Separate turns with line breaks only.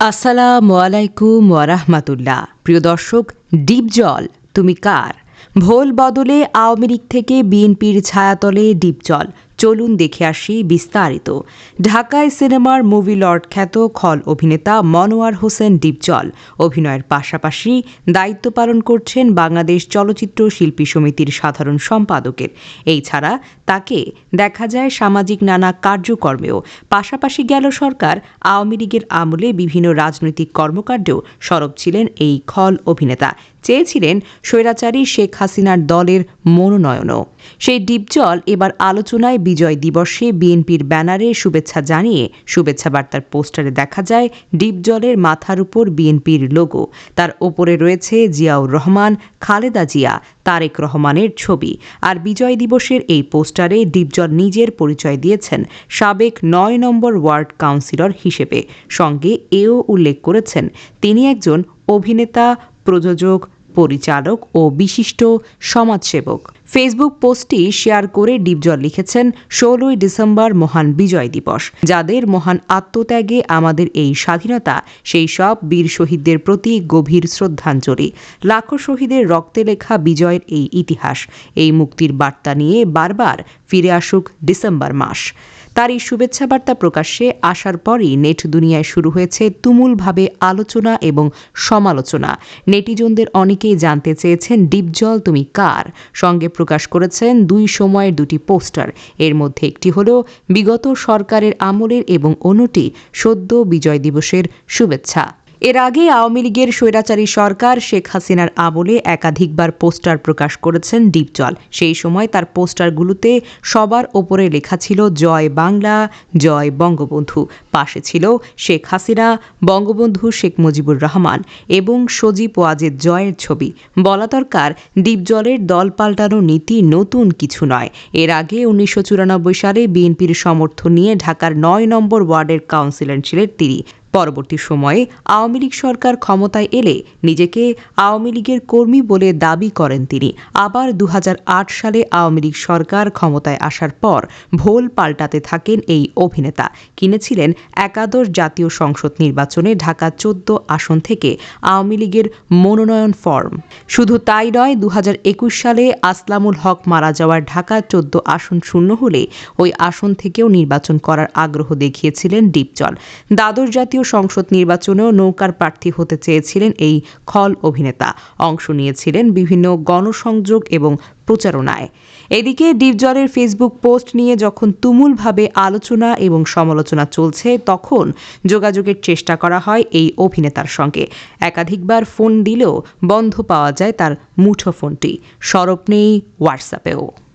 আসসালামু আলাইকুম ওয়ারাহমাতুল্লাহ প্রিয় দর্শক, ডিপ জল, তুমি কার? ভোল বদলে আওয়ামী লীগ থেকে বিএনপির ছায়াতলে ডিপ জল। চলুন দেখে আসি বিস্তারিত। ঢাকায় সিনেমার মুভি লর্ড খ্যাত খল অভিনেতা মনোয়ার হোসেন ডিপজল। অভিনয়ের পাশাপাশি দায়িত্ব পালন করছেন বাংলাদেশ চলচ্চিত্র শিল্পী সমিতির সাধারণ সম্পাদকের। এই ছাড়া তাকে দেখা যায় সামাজিক নানা কার্যকর্মেও। পাশাপাশি গেল সরকার আওয়ামী লীগের আমলে বিভিন্ন রাজনৈতিক কর্মকাণ্ডেও সরব ছিলেন এই খল অভিনেতা। চেয়েছিলেন স্বৈরাচারী শেখ হাসিনার দলের মনোনয়নও। সেই ডিপজল এবার আলোচনায় বিজয় দিবসে বিএনপির ব্যানারে শুভেচ্ছা জানিয়ে শুভেচ্ছা বার্তার পোস্টারে দেখা যায়, ডিপজলের মাথার উপর বিএনপির লোগো। তার ওপরে রয়েছে জিয়াউর রহমান, খালেদা জিয়া, তারেক রহমানের ছবি। আর বিজয় দিবসের এই পোস্টারে ডিপজল নিজের পরিচয় দিয়েছেন সাবেক নয় নম্বর ওয়ার্ড কাউন্সিলর হিসেবে। সঙ্গে এও উল্লেখ করেছেন, তিনি একজন অভিনেতা, প্রযোজক পরিচালক ও বিশিষ্ট সমাজসেবক। ফেসবুক পোস্টটি শেয়ার করে ডিপজল লিখেছেন, ষোলোই ডিসেম্বর মহান বিজয় দিবস। যাদের মহান আত্মত্যাগে আমাদের এই স্বাধীনতা, সেই সব বীর শহীদদের প্রতি গভীর শ্রদ্ধাঞ্জলি। লাখো শহীদের রক্তে লেখা বিজয়ের এই ইতিহাস। এই মুক্তির বার্তা নিয়ে বারবার ফিরে আসুক ডিসেম্বর মাস। তার এই শুভেচ্ছা বার্তা প্রকাশ্যে আসার পরই নেট দুনিয়ায় শুরু হয়েছে তুমুলভাবে আলোচনা এবং সমালোচনা। নেটিজনদের অনেকেই জানতে চেয়েছেন ডিপজল তুমি কার? সঙ্গে প্রকাশ করেছেন দুই সময়ের দুটি পোস্টার। এর মধ্যে একটি হল, বিগত সরকারের আমলের এবং অন্যটি সদ্য বিজয় দিবসের শুভেচ্ছা। এর আগে আওয়ামী লীগের স্বৈরাচারী সরকার শেখ হাসিনার আমলে একাধিকবার পোস্টার প্রকাশ করেছেন ডিপজল। সেই সময় তার পোস্টারগুলোতে সবার ওপরে লেখা ছিল, জয় বাংলা, জয় বঙ্গবন্ধু। পাশে ছিল শেখ হাসিনা, বঙ্গবন্ধু শেখ মুজিবুর রহমান এবং সজীব ওয়াজেদ জয়ের ছবি। বলা দরকার, ডিপজলের দল পাল্টানো নীতি নতুন কিছু নয়। এর আগে উনিশশো চুরানব্বই সালে বিএনপির সমর্থন নিয়ে ঢাকার নয় নম্বর ওয়ার্ডের কাউন্সিলর ছিলেন তিনি। পরবর্তী সময়ে আওয়ামী লীগ সরকার ক্ষমতায় এলে নিজেকে আওয়ামী লীগের কর্মী বলে দাবি করেন তিনি। আবার দু সালে আওয়ামী লীগ সরকার ক্ষমতায় আসার পর ভোল পাল্টাতে থাকেন এই অভিনেতা। কিনেছিলেন একাদশ জাতীয় সংসদ নির্বাচনে ঢাকা চোদ্দ আসন থেকে আওয়ামী লীগের মনোনয়ন ফর্ম। শুধু তাই নয় দু সালে আসলামুল হক মারা যাওয়ার ঢাকা চোদ্দ আসন শূন্য হলে ওই আসন থেকেও নির্বাচন করার আগ্রহ দেখিয়েছিলেন ডিপজল দ্বাদশ জাতীয় সংসদ নির্বাচনেও নৌকার প্রার্থী হতে চেয়েছিলেন এই খল অভিনেতা। অংশ নিয়েছিলেন বিভিন্ন গণসংযোগ এবং প্রচারণায়। এদিকে ডিপজলের ফেসবুক পোস্ট নিয়ে যখন তুমুলভাবে আলোচনা এবং সমালোচনা চলছে, তখন যোগাযোগের চেষ্টা করা হয় এই অভিনেতার সঙ্গে। একাধিকবার ফোন দিলেও বন্ধ পাওয়া যায় তার মুঠো ফোনটি সরব নেই হোয়াটসঅ্যাপেও।